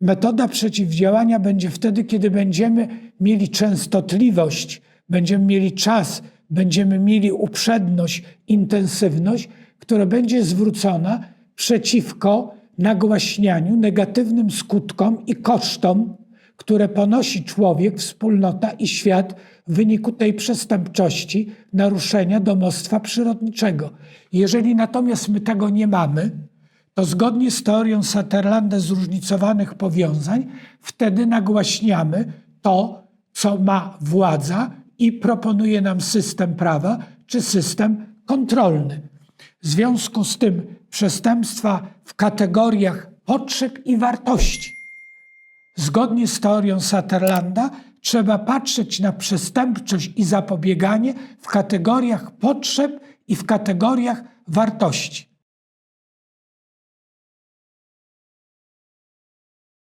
Metoda przeciwdziałania będzie wtedy, kiedy będziemy mieli częstotliwość, będziemy mieli czas, będziemy mieli uprzedność, intensywność, która będzie zwrócona przeciwko nagłaśnianiu negatywnym skutkom i kosztom, które ponosi człowiek, wspólnota i świat w wyniku tej przestępczości, naruszenia domostwa przyrodniczego. Jeżeli natomiast my tego nie mamy, to zgodnie z teorią Sutherlanda zróżnicowanych powiązań, wtedy nagłaśniamy to, co ma władza i proponuje nam system prawa czy system kontrolny. W związku z tym przestępstwa w kategoriach potrzeb i wartości. Zgodnie z teorią Sutherlanda trzeba patrzeć na przestępczość i zapobieganie w kategoriach potrzeb i w kategoriach wartości.